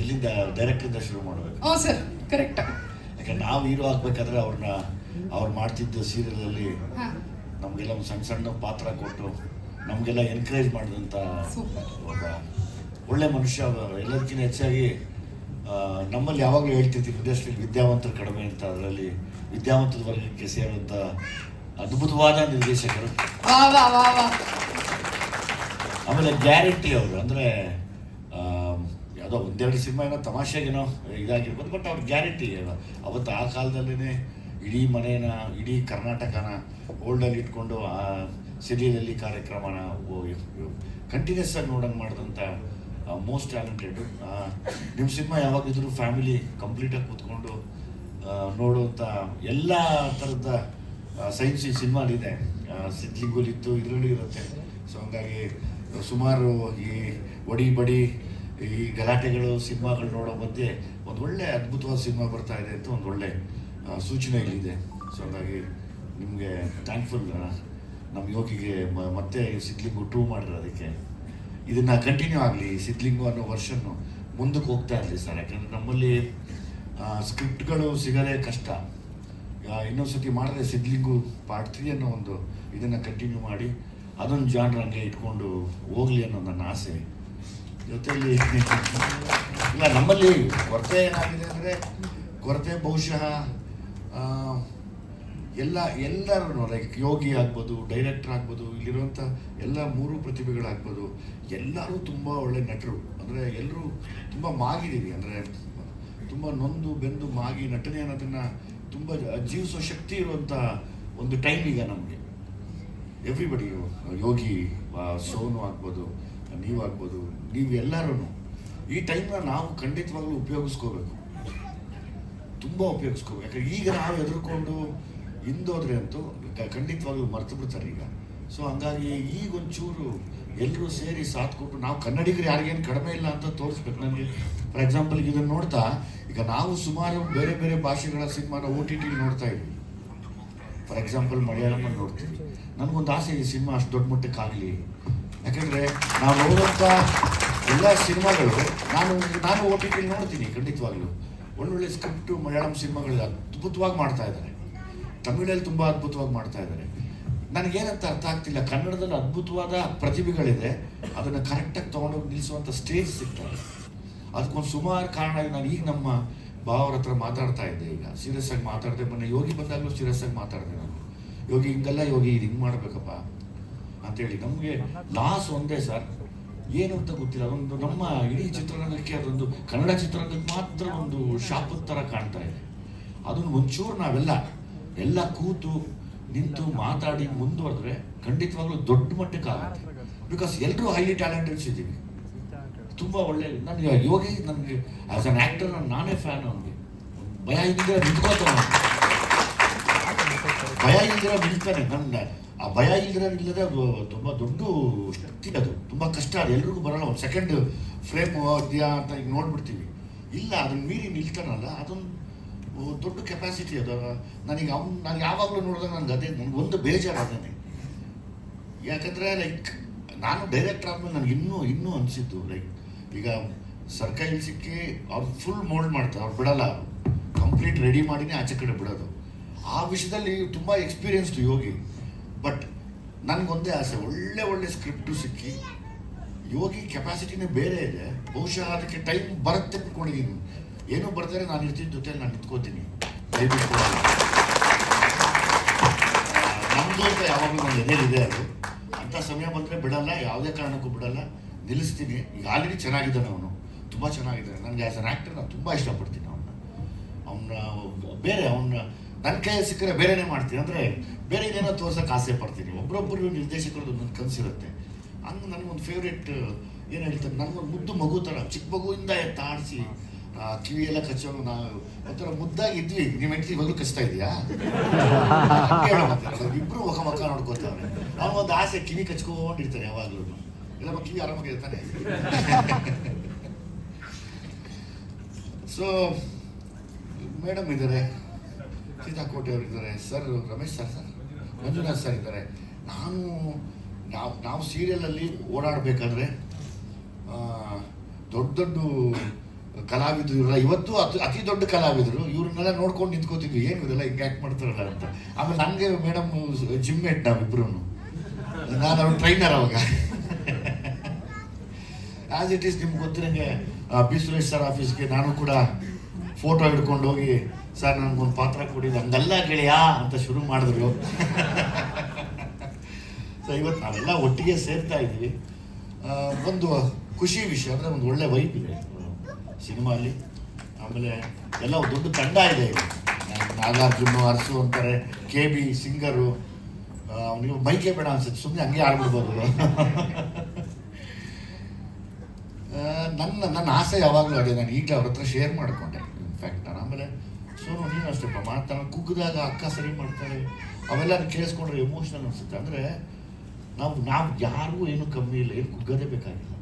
ಇಲ್ಲಿಂದ ಡೈರೆಕ್ಟಿಂದ ಶುರು ಮಾಡಬೇಕು. ಹಾಂ ಸರ್ ಕರೆಕ್ಟ್ ಯಾಕಂದ್ರೆ ನಾವು ಹೀರೋ ಆಗ್ಬೇಕಾದ್ರೆ ಅವ್ರನ್ನ ಅವ್ರು ಮಾಡ್ತಿದ್ದ ಸೀರಿಯಲ್ ಅಲ್ಲಿ ನಮಗೆಲ್ಲ ಒಂದು ಸಣ್ಣ ಸಣ್ಣ ಪಾತ್ರ ಕೊಟ್ಟು ನಮಗೆಲ್ಲ ಎನ್ಕರೇಜ್ ಮಾಡಿದಂಥ ಸೂಪರ್. ಒಬ್ಬ ಒಳ್ಳೆ ಮನುಷ್ಯ ಎಲ್ಲದಕ್ಕಿಂತ ಹೆಚ್ಚಾಗಿ ನಮ್ಮಲ್ಲಿ ಯಾವಾಗಲೂ ಹೇಳ್ತಿರ್ತೀವಿ ಇಂಡಸ್ಟ್ರಿಯಲ್ಲಿ ವಿದ್ಯಾವಂತರು ಕಡಿಮೆ ಅಂತ. ಅದರಲ್ಲಿ ವಿದ್ಯಾವಂತದ ವರ್ಗಕ್ಕೆ ಸೇರುವಂಥ ಅದ್ಭುತವಾದ ನಿರ್ದೇಶಕರು. ಆಮೇಲೆ ಗ್ಯಾರಂಟಿ ಅವರು ಅಂದರೆ ಯಾವುದೋ ಒಂದೆರಡು ಸಿನಿಮಾ ಏನೋ ತಮಾಷೆಗೇನೋ ಇದಾಗಿರ್ಬೋದು ಬಟ್ ಅವ್ರ ಗ್ಯಾರಂಟಿ ಅವತ್ತು ಆ ಕಾಲದಲ್ಲೇ ಇಡೀ ಮನೇನ, ಇಡೀ ಕರ್ನಾಟಕನ ಓಲ್ಡಲ್ಲಿ ಇಟ್ಕೊಂಡು ಆ ಸಿರಿಯಲಲ್ಲಿ ಕಾರ್ಯಕ್ರಮನ ಕಂಟಿನ್ಯೂಸ್ ಆಗಿ ನೋಡಂಗೆ ಮಾಡಿದಂಥ ಮೋಸ್ಟ್ ಟ್ಯಾಲೆಂಟೆಡ್ ನಿಮ್ಮ ಸಿನಿಮಾ ಯಾವಾಗಿದ್ರೂ ಫ್ಯಾಮಿಲಿ ಕಂಪ್ಲೀಟಾಗಿ ಕೂತ್ಕೊಂಡು ನೋಡುವಂಥ ಎಲ್ಲ ಥರದ ಸೈನ್ಸ್ ಈ ಸಿನಿಮಾಲಿದೆ. ಸಿದ್ಲಿಂಗುಲಿತ್ತು ಇದರಲ್ಲೂ ಇರುತ್ತೆ. ಸೊ ಹಂಗಾಗಿ ಸುಮಾರು ಈ ಒಡಿ ಬಡಿ ಈ ಗಲಾಟೆಗಳು ಸಿನಿಮಾಗಳು ನೋಡೋ ಮಧ್ಯೆ ಒಂದು ಒಳ್ಳೆ ಅದ್ಭುತವಾದ ಸಿನಿಮಾ ಬರ್ತಾ ಇದೆ ಅಂತ ಒಂದು ಒಳ್ಳೆ ಆ, ಸೂಚನೆ ಇಲ್ಲಿದೆ ಸೊ ಹಾಗಾಗಿ ನಿಮಗೆ ಥ್ಯಾಂಕ್ಫುಲ್ ನಮ್ಮ ಯೋಗಿಗೆ ಮತ್ತೆ ಸಿದ್ಲಿಂಗು ಟೂ ಮಾಡಿದ್ರು ಅದಕ್ಕೆ. ಇದನ್ನು ಕಂಟಿನ್ಯೂ ಆಗಲಿ ಸಿದ್ಲಿಂಗು ಅನ್ನೋ ವರ್ಷನ್ನು ಮುಂದಕ್ಕೆ ಹೋಗ್ತಾ ಇರಲಿ ಸರ್. ಯಾಕಂದರೆ ನಮ್ಮಲ್ಲಿ ಸ್ಕ್ರಿಪ್ಟ್ಗಳು ಸಿಗೋದೇ ಕಷ್ಟ. ಇನ್ನೊಂದು ಸತಿ ಮಾಡಿದ್ರೆ ಸಿದ್ಲಿಂಗು ಪಾರ್ಟ್ ತ್ರೀ ಅನ್ನೋ ಒಂದು ಇದನ್ನು ಕಂಟಿನ್ಯೂ ಮಾಡಿ ಅದೊಂದು ಜಾನ್ರ್ ಇಟ್ಕೊಂಡು ಹೋಗಲಿ ಅನ್ನೋ ನನ್ನ ಆಸೆ. ಜೊತೆಯಲ್ಲಿ ಇಲ್ಲ, ನಮ್ಮಲ್ಲಿ ಕೊರತೆ ಏನಾಗಿದೆ ಅಂದರೆ, ಕೊರತೆ ಬಹುಶಃ ಎಲ್ಲ ಎಲ್ಲರೂ ಲೈಕ್ ಯೋಗಿ ಆಗ್ಬೋದು ಡೈರೆಕ್ಟರ್ ಆಗ್ಬೋದು ಇಲ್ಲಿರುವಂಥ ಎಲ್ಲ ಮೂರು ಪ್ರತಿಭೆಗಳಾಗ್ಬೋದು, ಎಲ್ಲರೂ ತುಂಬ ಒಳ್ಳೆ ನಟರು. ಅಂದರೆ ಎಲ್ಲರೂ ತುಂಬ ಮಾಗಿದ್ದೀವಿ ಅಂದರೆ ತುಂಬ ನೊಂದು, ಬೆಂದು ಮಾಗಿ ನಟನೆ ಅನ್ನೋದನ್ನು ತುಂಬ ಜೀವಿಸೋ ಶಕ್ತಿ ಇರುವಂಥ ಒಂದು ಟೈಮ್ ಈಗ ನಮಗೆ. ಎವ್ರಿಬಡಿ ಯೋಗಿ ಸೋನು ಆಗ್ಬೋದು ನೀವು ನೀವೆಲ್ಲರೂ ಈ ಟೈಮ್ನ ನಾವು ಖಂಡಿತವಾಗ್ಲೂ ಉಪಯೋಗಿಸ್ಕೋಬೇಕು. ತುಂಬ ಉಪಯೋಗಿಸ್ಕೋಬೇಕು. ಯಾಕಂದ್ರೆ ಈಗ ನಾವು ಎದುರ್ಕೊಂಡು ಹಿಂದೋದ್ರೆ ಅಂತೂ ಖಂಡಿತವಾಗ್ಲೂ ಮರ್ತು ಬಿಡ್ತಾರೆ ಈಗ. ಸೊ ಹಂಗಾಗಿ ಈಗ ಒಂಚೂರು ಎಲ್ಲರೂ ಸೇರಿ ಸಾಥ್ ಕೊಟ್ಟು ನಾವು ಕನ್ನಡಿಗರು ಯಾರಿಗೇನು ಕಡಿಮೆ ಇಲ್ಲ ಅಂತ ತೋರಿಸ್ಬೇಕು. ನನಗೆ ಫಾರ್ ಎಕ್ಸಾಂಪಲ್ ಇದನ್ನು ನೋಡ್ತಾ, ಈಗ ನಾವು ಸುಮಾರು ಬೇರೆ ಬೇರೆ ಭಾಷೆಗಳ ಸಿನಿಮಾನ ಓ ಟಿ ಟಿಲಿ ನೋಡ್ತಾ ಇದ್ವಿ. ಫಾರ್ ಎಕ್ಸಾಂಪಲ್ ಮಲಯಾಳಮಲ್ಲಿ ನೋಡ್ತೀವಿ. ನನಗೊಂದು ಆಸೆ ಈ ಸಿನಿಮಾ ಅಷ್ಟು ದೊಡ್ಡ ಮಟ್ಟಕ್ಕೆ ಆಗಲಿ ಯಾಕಂದರೆ ನಾವು ನೋಡುವಂಥ ಎಲ್ಲ ಸಿನಿಮಾಗಳು, ನಾನು ನಾನು ಓ ಟಿ ಟಿಲಿ ನೋಡ್ತೀನಿ ಖಂಡಿತವಾಗ್ಲೂ. ಒಳ್ಳೊಳ್ಳೆ ಸ್ಕ್ರಿಪ್ಟು ಮಲಯಾಳಂ ಸಿನಿಮಾಗಳು ಅದ್ಭುತವಾಗಿ ಮಾಡ್ತಾ ಇದ್ದಾರೆ. ತಮಿಳಲ್ಲಿ ತುಂಬ ಅದ್ಭುತವಾಗಿ ಮಾಡ್ತಾ ಇದ್ದಾರೆ. ನನಗೇನಂತ ಅರ್ಥ ಆಗ್ತಿಲ್ಲ, ಕನ್ನಡದಲ್ಲಿ ಅದ್ಭುತವಾದ ಪ್ರತಿಭೆಗಳಿದೆ. ಅದನ್ನು ಕರೆಕ್ಟಾಗಿ ತೊಗೊಂಡೋಗಿ ನಿಲ್ಲಿಸುವಂಥ ಸ್ಟೇಜ್ ಸಿಗ್ತಾರೆ ಅದಕ್ಕೊಂದು ಸುಮಾರು ಕಾರಣ. ನಾನು ಈಗ ನಮ್ಮ ಭಾವರ ಹತ್ರ ಮಾತಾಡ್ತಾ ಇದ್ದೆ ಈಗ. ಸೀರಿಯಸ್ ಆಗಿ ಮಾತಾಡಿದೆ. ಮೊನ್ನೆ ಯೋಗಿ ಬಂದಾಗಲೂ ಸೀರಿಯಸ್ ಆಗಿ ಮಾತಾಡಿದೆ ನಾನು. ಯೋಗಿ ಹಿಂಗಲ್ಲ, ಯೋಗಿ ಇದು ಹಿಂಗೆ ಮಾಡಬೇಕಪ್ಪ. ಅಂತೇಳಿ ನಮಗೆ ಲಾಸ್ ಒಂದೇ ಸರ್. ಏನು ಅಂತ ಗೊತ್ತಿಲ್ಲ. ಅದೊಂದು ನಮ್ಮ ಇಡೀ ಚಿತ್ರರಂಗಕ್ಕೆ ಅದೊಂದು ಕನ್ನಡ ಚಿತ್ರರಂಗಕ್ಕೆ ಮಾತ್ರ ಒಂದು ಶಾಪದ ಥರ ಕಾಣ್ತಾ ಇದೆ. ಅದನ್ನು ಒಂಚೂರು ನಾವೆಲ್ಲ, ಎಲ್ಲ ಕೂತು ನಿಂತು ಮಾತಾಡಿ ಮುಂದುವರೆದ್ರೆ ಖಂಡಿತವಾಗ್ಲೂ ದೊಡ್ಡ ಮಟ್ಟಕ್ಕೆ ಆಗುತ್ತೆ. ಬಿಕಾಸ್ ಎಲ್ಲರೂ ಹೈಲಿ ಟ್ಯಾಲೆಂಟೆಡ್ಸ್ ಇದ್ದೀವಿ. ತುಂಬ ಒಳ್ಳೆ, ನನಗೆ ಯೋಗಿ ನನಗೆ ಆಸ್ ಅನ್ ಆ್ಯಕ್ಟರ್ ನಾನೇ ಫ್ಯಾನ್ ಅವನಿಗೆ. ಭಯ ಇದ್ದರೆ ನಿಂತ್ಕೋತಾನೆ. ಭಯ ಇದ್ದರೆ ನಿಲ್ತಾನೆ ನನ್ನ ಆ ಭಯ ಇಲ್ಲದೆ ಅದು ತುಂಬ ದೊಡ್ಡ ಶಕ್ತಿ ಅದು. ತುಂಬ ಕಷ್ಟ ಅದು. ಎಲ್ರಿಗೂ ಬರೋಲ್ಲ. ಒಂದು ಸೆಕೆಂಡ್ ಫ್ರೇಮ್ ಇದೆಯಾ ಅಂತ ಈಗ ನೋಡ್ಬಿಡ್ತೀವಿ. ಇಲ್ಲ, ಅದನ್ನ ಮೀರಿ ನಿಲ್ತಾನಲ್ಲ, ಅದೊಂದು ದೊಡ್ಡ ಕೆಪಾಸಿಟಿ ಅದು. ನನಗೆ ಅವ್ನು, ನಾನು ಯಾವಾಗಲೂ ನೋಡಿದಾಗ ನನಗೆ ಅದೇ, ನನಗೆ ಒಂದು ಬೇಜಾರು ಅದೇ ಯಾಕಂದರೆ ಲೈಕ್ ನಾನು ಡೈರೆಕ್ಟರ್ ಆದಮೇಲೆ ನನಗೆ ಇನ್ನೂ ಇನ್ನೂ ಅನಿಸಿದ್ದು ಲೈಕ್ ಈಗ ಸರ್ಕಾರಿ ಸಿಕ್ಕಿ ಅವ್ರು ಫುಲ್ ಮೋಲ್ಡ್ ಮಾಡ್ತಾರೆ. ಅವ್ರು ಬಿಡಲ್ಲ ಕಂಪ್ಲೀಟ್ ರೆಡಿ ಮಾಡಿನೇ ಆಚೆ ಕಡೆ ಬಿಡೋದು. ಆ ವಿಷಯದಲ್ಲಿ ತುಂಬ ಎಕ್ಸ್ಪೀರಿಯನ್ಸ್ಡ್ ಯೋಗಿ. ಬಟ್ ನನಗೊಂದೇ ಆಸೆ, ಒಳ್ಳೆ ಒಳ್ಳೆ ಸ್ಕ್ರಿಪ್ಟು ಸಿಕ್ಕಿ, ಯೋಗಿ ಕೆಪಾಸಿಟಿನೇ ಬೇರೆ ಇದೆ. ಬಹುಶಃ ಅದಕ್ಕೆ ಟೈಮ್ ಬರುತ್ತೆ ಅಂದ್ಕೊಂಡಿದ್ದೀನಿ ಏನೂ ಬರ್ತಾರೆ ನಾನು ಇರ್ತೀನಿ ಜೊತೆ ನಾನು ನಿಂತ್ಕೋತೀನಿ. ದಯವಿಟ್ಟು ನಮ್ಮದು ಅಂತ ಯಾವಾಗಲೂ ನನ್ನ ಎದೆಲಿದೆ ಅದು. ಅಂಥ ಸಮಯ ಬಂದರೆ ಬಿಡಲ್ಲ, ಯಾವುದೇ ಕಾರಣಕ್ಕೂ ಬಿಡಲ್ಲ. ನಿಲ್ಲಿಸ್ತೀನಿ. ಈಗ ಆಲ್ರೆಡಿ ಚೆನ್ನಾಗಿದ್ದಾನೆ ಅವನು. ತುಂಬ ಚೆನ್ನಾಗಿದ್ದಾನೆ. ನನಗೆ ಆ್ಯಸ್ ಆ್ಯಕ್ಟರ್ ನಾನು ತುಂಬ ಇಷ್ಟಪಡ್ತೀನಿ ಅವನ್ನ. ಅವನ್ನ ಬೇರೆ, ಅವನ್ನ ನನ್ನ ಕೈ ಸಿಕ್ಕರೆ ಬೇರೆನೇ ಮಾಡ್ತೀನಿ ಅಂದರೆ ಬೇರೆ ಏನೇನೋ ತೋರ್ಸೋಕೆ ಆಸೆ ಪಡ್ತೀನಿ ಒಬ್ಬರೊಬ್ಬರು ನಿರ್ದೇಶಕರದ್ದು ನನ್ನ ಕನಸಿರುತ್ತೆ. ಹಂಗೆ ನನಗೊಂದು ಫೇವ್ರೇಟ್ ಏನು ಹೇಳ್ತಾರೆ ನನಗೊಂದು ಮುದ್ದು ಮಗು ಥರ, ಚಿಕ್ಕ ಮಗುವಿಂದ ಎತ್ತಾಡಿಸಿ ಕಿವಿ ಎಲ್ಲ ಕಚ್ಚೋನು ನಾವು ಒಂಥರ ಮುದ್ದಾಗಿ ಇದ್ವಿ. ನಿಮ್ಮ ಹೆಂಡತಿ ಇವಾಗಲೂ ಕಚ್ತಾ ಇದೆಯಾ ಇಬ್ರು ಮುಖ ಮುಖ ನೋಡ್ಕೋತಾರೆ ಅವ್ನು ಒಂದು ಆಸೆ, ಕಿವಿ ಕಚ್ಕೊಂಡಿರ್ತಾರೆ ಯಾವಾಗಲೂ ಮಕ್ಳು ಕಿವಿ ಆರಾಮಾಗಿರ್ತಾನೆ ಸೊ ಮೇಡಮ್ ಇದ್ದಾರೆ ಸೀತಾಕೋಟೆ ಅವರು ಇದ್ದಾರೆ. Sir, Ramesh sir sir? Manjunath sir ಇದ್ದಾರೆ. ನಾನು, ನಾವು ನಾವು ಸೀರಿಯಲಲ್ಲಿ ಓಡಾಡಬೇಕಾದ್ರೆ ದೊಡ್ಡ ದೊಡ್ಡ ಕಲಾವಿದರು ಇವರ ಇವತ್ತು ಅತಿ ಅತಿ ದೊಡ್ಡ ಕಲಾವಿದರು. ಇವ್ರನ್ನೆಲ್ಲ ನೋಡ್ಕೊಂಡು ನಿಂತ್ಕೋತಿದ್ವಿ. ಏನು ಇದೆಲ್ಲ ಹಿಂಗೆ ಆ್ಯಕ್ಟ್ ಮಾಡ್ತಾರಲ್ಲ ಅಂತ. ಆಮೇಲೆ ನನಗೆ ಮೇಡಮ್ ಜಿಮ್ ಮೇಟ್ ನಾವಿಬ್ರು ನಾನು ಅವ್ರ ಟ್ರೈನರ್ ಅವಾಗ. ಆಸ್ ಇಟ್ ಈಸ್ ನಿಮ್ಗೆ ಗೊತ್ತಿರಂಗೆ ಬಿ ಸುರೇಶ್ ಸರ್ ಆಫೀಸ್ಗೆ ನಾನು ಕೂಡ ಫೋಟೋ ಹಿಡ್ಕೊಂಡು ಹೋಗಿ ಸರ್ ನನಗೊಂದು ಪಾತ್ರ ಕೊಡಿ ಹಂಗಲ್ಲ ಗೆಳೆಯ ಅಂತ ಶುರು ಮಾಡಿದ್ರು. ಸೊ ಇವತ್ತು ನಾವೆಲ್ಲ ಒಟ್ಟಿಗೆ ಸೇರ್ತಾ ಇದ್ದೀವಿ. ಒಂದು ಖುಷಿ ವಿಷಯ ಅಂದರೆ ಒಂದು ಒಳ್ಳೆ ವೈಬ್ ಇದೆ. ಸಿನಿಮಾಲಿ, ಆಮೇಲೆ ಎಲ್ಲ ದೊಡ್ಡ ತಂಡ ಇದೆ. ನಾಗಾರ್ಜುನ, ಅರಸು ಅಂತಾರೆ, ಕೆ ಬಿ ಸಿಂಗರು ಅವನಿಗೆ ಮೈಕೆ ಬೇಡ ಅನ್ಸುತ್ತೆ ಸುಮ್ಮನೆ ಹಂಗೆ ಆಡ್ಬಿಡ್ಬೋದು. ನನ್ನ ನನ್ನ ಆಸೆ ಯಾವಾಗಲೂ ಅದೇ, ನಾನು ಈಗಲೇ ಅವ್ರ ಹತ್ರ ಶೇರ್ ಮಾಡಿಕೊಂಡೆ ಇನ್ಫ್ಯಾಕ್ಟ್ ನಾನು. ಆಮೇಲೆ ಸೋನು, ನೀನು ಅಷ್ಟೇಪ್ಪ ಮಾತಾಡ ಕುಗ್ಗಿದಾಗ ಅಕ್ಕ ಸರಿ ಮಾಡ್ತಾಳೆ ಅವೆಲ್ಲ ಕೇಳಿಸ್ಕೊಂಡ್ರೆ ಎಮೋಷನಲ್ ಅನಿಸುತ್ತೆ. ಅಂದರೆ ನಾವು ನಾವು ಯಾರಿಗೂ ಏನು ಕಮ್ಮಿ ಇಲ್ಲ, ಏನು ಕುಗ್ಗದೇ ಬೇಕಾಗಿಲ್ಲ.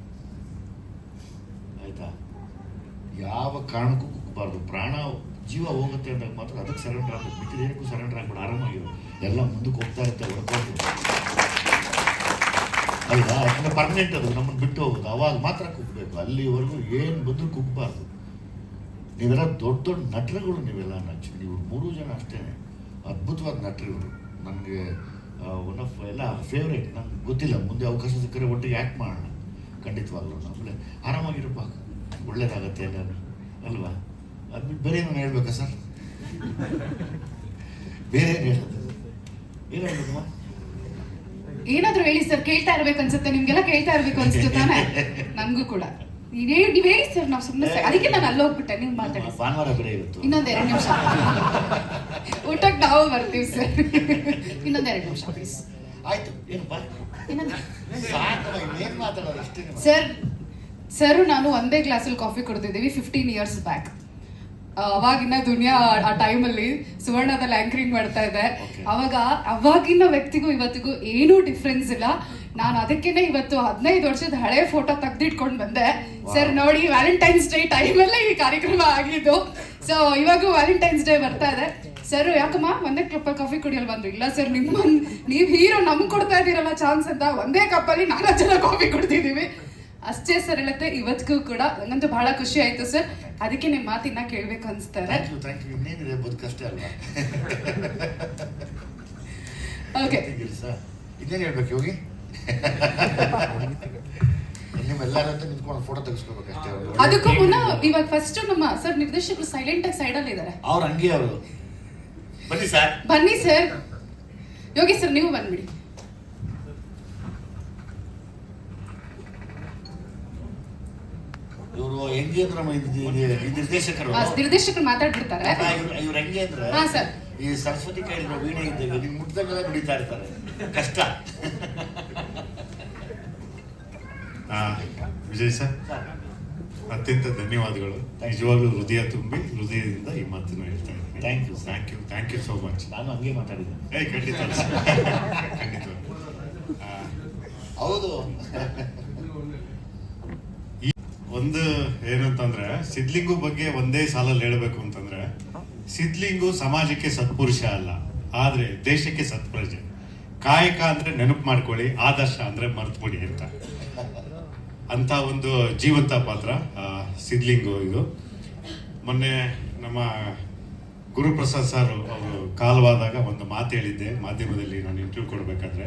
ಆಯಿತಾ? ಯಾವ ಕಾರಣಕ್ಕೂ ಕುಗ್ಗಬಾರ್ದು. ಪ್ರಾಣ ಜೀವ ಹೋಗುತ್ತೆ ಅಂದಾಗ ಮಾತ್ರ ಅದಕ್ಕೆ ಸರೆಂಡರ್ ಆಗಬೇಕು. ಮಿಕ್ಕಿದ ಏನಕ್ಕೂ ಸರೆಂಡರ್ ಆಗ್ಬೇಡ. ಆರಾಮಾಗಿರು. ಎಲ್ಲ ಮುಂದಕ್ಕೆ ಹೋಗ್ತಾ ಇರುತ್ತೆ, ಹೊಡ್ಕೊಂಡು. ಅಲ್ವಾ ಯಾಕಂದ್ರೆ ಪರ್ಮನೆಂಟ್ ಅದು. ನಮ್ಮನ್ನು ಬಿಟ್ಟು ಹೋಗೋದು. ಅವಾಗ ಮಾತ್ರ ಕುಗ್ಬೇಕು ಅಲ್ಲಿವರೆಗೂ ಏನು ಬಂದರೂ ಕುಗ್ಬಾರ್ದು ನೀವೆಲ್ಲ ದೊಡ್ಡ ದೊಡ್ಡ ನಟರುಗಳು ನೀವೆಲ್ಲ ನಚ್ ನೀವು ಮೂರು ಜನ ಅಷ್ಟೇ ಅದ್ಭುತವಾದ ನಟರುಗಳು. ನನಗೆ ಒನ್ ಆಫ್ ಎಲ್ಲ ಫೇವ್ರೇಟ್ ನಂಗೆ ಗೊತ್ತಿಲ್ಲ ಮುಂದೆ ಅವಕಾಶ ಸಿಕ್ಕರೆ ಒಟ್ಟಿಗೆ ಆ್ಯಕ್ಟ್ ಮಾಡೋಣ. ಖಂಡಿತವಾಗ್ಲೂ ಆಮೇಲೆ ಆರಾಮಾಗಿರಪ್ಪ. ಒಳ್ಳೇದಾಗತ್ತೆ ಎಲ್ಲರೂ ಅಲ್ವಾ? ಅದು ಬೇರೆ ಏನು ಹೇಳ್ಬೇಕಾ ಸರ್? ಬೇರೆ ಏನು ಹೇಳೋದು ಏನು ಹೇಳ್ಬೇಕಮ್ಮ? ಏನಾದ್ರೂ ಹೇಳಿ ಸರ್ ಕೇಳ್ತಾ ಇರ್ಬೇಕು ಅನ್ಸುತ್ತೆ. ನಿಮ್ಗೆಲ್ಲ ಕೇಳ್ತಾ ಇರ್ಬೇಕು ಅನ್ಸುತ್ತೆ ತಾನೆ? ನನ್ಗೂ ಕೂಡ. ನೀವ್ ನೀವೇ ನೀವ್ ಹೇಳಿ ಸರ್ ನಾವು ಸುಮ್ಮನೆ ಅದಕ್ಕೆ ನಾನು ಅಲ್ಲಿ ಹೋಗ್ಬಿಟ್ಟೆ ನೀವು ಮಾತಾಡಿ. ಭಾನುವಾರ ಬೇರೆ ಇರುತ್ತು ಇನ್ನೊಂದ್ ಎರಡು ನಿಮಿಷ. ಊಟಕ್ಕೆ ನಾವು ಬರ್ತೀವಿ ಸರ್. ಇನ್ನೊಂದ್ ಎರಡು ನಿಮಿಷ ಪ್ಲೀಸ್ ಆಯ್ತು ಏನಪ್ಪ ಇನ್ನೊಂದ್ ಇನ್ನೇನು ಮಾತಾಡೋದು ಅಷ್ಟೇ ಸರ್ ಸರ್ ನಾನು ಒಂದೇ ಗ್ಲಾಸಲ್ಲಿ ಕಾಫಿ ಕೊಡ್ತಿದ್ದೀವಿ ಫಿಫ್ಟೀನ್ ಇಯರ್ಸ್ ಬ್ಯಾಕ್ ಅವಾಗಿನ ದುನಿಯಾ ಆ ಟೈಮಲ್ಲಿ ಸುವರ್ಣದಲ್ಲಿ ಆಂಕರಿಂಗ್ ಮಾಡ್ತಾ ಇದೆ. ಅವಾಗ ಅವಾಗಿನ ವ್ಯಕ್ತಿಗೂ ಇವತ್ತಿಗೂ ಏನೂ ಡಿಫ್ರೆನ್ಸ್ ಇಲ್ಲ. ನಾನು ಅದಕ್ಕೇನೆ ಇವತ್ತು ಹದಿನೈದು ವರ್ಷದ ಹಳೆ ಫೋಟೋ ತೆಗ್ದಿಟ್ಕೊಂಡು ಬಂದೆ. ಸರ್ ನೋಡಿ ವ್ಯಾಲೆಂಟೈನ್ಸ್ ಡೇ ಟೈಮಲ್ಲೇ ಈ ಕಾರ್ಯಕ್ರಮ ಆಗಿದ್ದು. ಸೊ ಇವಾಗೂ ವ್ಯಾಲೆಂಟೈನ್ಸ್ ಡೇ ಬರ್ತಾ ಇದೆ. ಸರ್ ಯಾಕಮ್ಮ? ಒಂದೇ ಕಪ್ ಕಾಫಿ ಕುಡಿಯಲ್ ಬಂದ್ರು? ಇಲ್ಲ ಸರ್ ನಿಮ್ಮ ನೀವು ಹೀರೋ ನಮ್ಗೆ ಕೊಡ್ತಾ ಇದ್ದೀರಲ್ಲ ಚಾನ್ಸ್ ಅಂತ ಒಂದೇ ಕಪ್ಪಲ್ಲಿ ನಾಲ್ಕು ಜನ ಕಾಫಿ ಕುಡ್ತಿದ್ದೀವಿ. ಅಷ್ಟೇ ಸರ್ ಹೇಳುತ್ತೆ ಇವತ್ತಿಗೂ ಕೂಡ ನಂಗಂತೂ ಬಹಳ ಖುಷಿ ಆಯ್ತು ಸರ್ ಅದಕ್ಕೆ ನಿಮ್ಮ ಮಾತಿನ ಕೇಳ್ಬೇಕು ಅನ್ಸ್ತಾರೆ. ಓಕೆ ಇನ್ನೇನು ಹೇಳ್ಬೇಕು ಹೋಗಿ ನಿಮ್ಮೆಲ್ಲರ ಹತ್ರ ನಿಂತ್ಕೊಂಡು ಫೋಟೋ ತೆಗಿಸ್ಕೋಬೇಕಷ್ಟೇ ಅದಕ್ಕೂ ಮುನ್ನ ಇವಾಗ ಫಸ್ಟ್ ನಮ್ಮ ಸರ್ ನಿರ್ದೇಶಕರು ಸೈಲೆಂಟ್ ಆಗಿ ಸೈಡ್ ಅಲ್ಲಿ ಇದ್ದಾರೆ ಅವ್ರ ಹಂಗೆ ಅವರು. ಬನ್ನಿ ಸರ್ ಬನ್ನಿ ಸರ್ ಯೋಗಿ ಸರ್ ನೀವು ಬಂದ್ಬಿಡಿ. ಇವರು ಹೆಂಗೆ ಅಂದ್ರೆ ನಿರ್ದೇಶಕರು? ನಿರ್ದೇಶಕರು ಮಾತಾಡ್ಬಿಡ್ತಾರೆ. ಇವ್ರು ಇವ್ರು ಹೆಂಗೆ ಅಂದ್ರೆ ಹಾ, ಸರ್. ಈ ಸರಸ್ವತಿ ಕೈಲಿರೋ ವೀಣೆ ಇದ್ದಾಗ ನಿಮ್ಗೆ ಮುಟ್ದಾಗೆಲ್ಲ ನುಡಿತಾ ಇರ್ತಾರೆ. ಕಷ್ಟ ಆ, ವಿಜಯ್ ಸರ್ ಅತ್ಯಂತ ಧನ್ಯವಾದಗಳು. ನಿಜವಾಗ್ಲೂ ಹೃದಯ ತುಂಬಿ ಹೃದಯದಿಂದ ಈ ಮಾತನ್ನು ಹೇಳ್ತಾ ಇದ್ದೀನಿ. Thank you thank you thank you so much ನಾನು ಹಂಗೆ ಮಾತಾಡಿದ್ದೇನೆ. ಏ ಖಂಡಿತ. ಖಂಡಿತ. ಹೌದು. ಒಂದು ಏನಂತಂದ್ರೆ ಸಿದ್ಲಿಂಗು ಬಗ್ಗೆ ಒಂದೇ ಸಾಲಲ್ಲಿ ಹೇಳಬೇಕು ಅಂತಂದ್ರೆ ಸಿದ್ಲಿಂಗು ಸಮಾಜಕ್ಕೆ ಸತ್ಪುರುಷ ಅಲ್ಲ ಆದ್ರೆ ದೇಶಕ್ಕೆ ಸತ್ಪ್ರಜೆ. ಕಾಯಕ ಅಂದ್ರೆ ನೆನಪು ಮಾಡ್ಕೊಳ್ಳಿ ಆದರ್ಶ ಅಂದ್ರೆ ಮರ್ತ್ಬಿಡಿ ಅಂತ. ಅಂತ ಒಂದು ಜೀವಂತ ಪಾತ್ರ ಸಿದ್ಲಿಂಗ್ ಇದು. ಮೊನ್ನೆ ನಮ್ಮ ಗುರುಪ್ರಸಾದ್ ಸರ್ ಅವರು ಕಾಲವಾದಾಗ ಒಂದು ಮಾತು ಹೇಳಿದ್ದೆ, ಮಾಧ್ಯಮದಲ್ಲಿ ನಾನು ಇಂಟರ್ವ್ಯೂ ಕೊಡಬೇಕಾದ್ರೆ.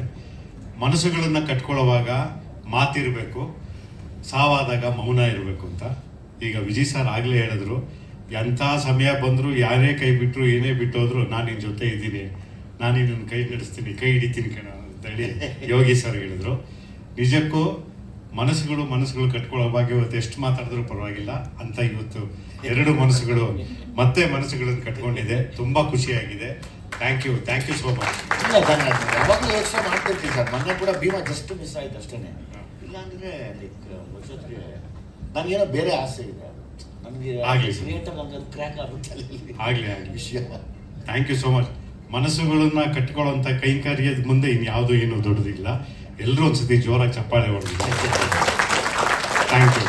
ಮನಸ್ಸುಗಳನ್ನು ಕಟ್ಕೊಳ್ಳುವಾಗ ಮಾತಿರಬೇಕು, ಸಾವಾದಾಗ ಮೌನ ಇರಬೇಕು ಅಂತ. ಈಗ ವಿಜಯ್ ಸರ್ ಆಗ್ಲೇ ಹೇಳಿದ್ರು, ಎಂಥ ಸಮಯ ಬಂದ್ರು ಯಾರೇ ಕೈ ಬಿಟ್ರು, ಏನೇ ಬಿಟ್ಟೋದ್ರು ನಾನು ನಿನ್ನ ಜೊತೆ ಇದ್ದೀನಿ. ನಾನು ನಿನ್ನ ಕೈ ನಡೆಸ್ತೀನಿ ಕೈ ಹಿಡಿತೀನಿ ಕಣ ಅಂತ ಹೇಳಿ ಯೋಗಿ ಸರ್ ಹೇಳಿದ್ರು. ನಿಜಕ್ಕೂ ಮನಸ್ಸುಗಳು ಮನಸ್ಸುಗಳು ಕಟ್ಕೊಳ್ಳೋ ಬಗ್ಗೆ ಇವತ್ತು ಎಷ್ಟು ಮಾತಾಡಿದ್ರು ಪರವಾಗಿಲ್ಲ. ಅಂತ ಇವತ್ತು ಎರಡು ಮನಸ್ಸುಗಳು ಮತ್ತೆ ಮನಸ್ಸುಗಳನ್ನು ಕಟ್ಕೊಂಡಿದೆ. ತುಂಬಾ ಖುಷಿಯಾಗಿದೆ. Thank you thank you so much ಇಲ್ಲ ಯಾವಾಗಲೂ ಯೋಚನೆ ಮಾಡ್ತಿರ್ತೀನಿ ಸರ್. ಮೊನ್ನೆ ಕೂಡ ಭೀಮಾ ಜಸ್ಟ್ ಮಿಸ್ ಆಯ್ತು ಅಷ್ಟೇ ಇಲ್ಲಾಂದ್ರೆ ಲೈಕ್ ವರ್ಷಕ್ಕೆ ನನಗೇನೋ ಬೇರೆ ಆಸೆ ಇದೆ. ನನಗೆ ಆಗ್ಲಿ. ಥಿಯೇಟರ್ ನಮ್ಗೆ ಕ್ರ್ಯಾಕ್ ಆಗುತ್ತೆ ಆಗ್ಲಿ ಆಗ್ಲಿ. ವಿಷಯ. ಥ್ಯಾಂಕ್ ಯು ಸೋ ಮಚ್ ಮನಸ್ಸುಗಳನ್ನ ಕಟ್ಕೊಳ್ಳೋಂಥ ಕೈಂಕರ್ಯದ ಮುಂದೆ ಇನ್ಯಾವುದು ಏನು ದೊಡ್ಡದಿಲ್ಲ. ಎಲ್ಲರೂ ಒಂದ್ಸತಿ ಜೋರಾಗಿ ಚಪ್ಪಾಳೆ ಹೊಡೆದಿಲ್ಲ ಥ್ಯಾಂಕ್ ಯು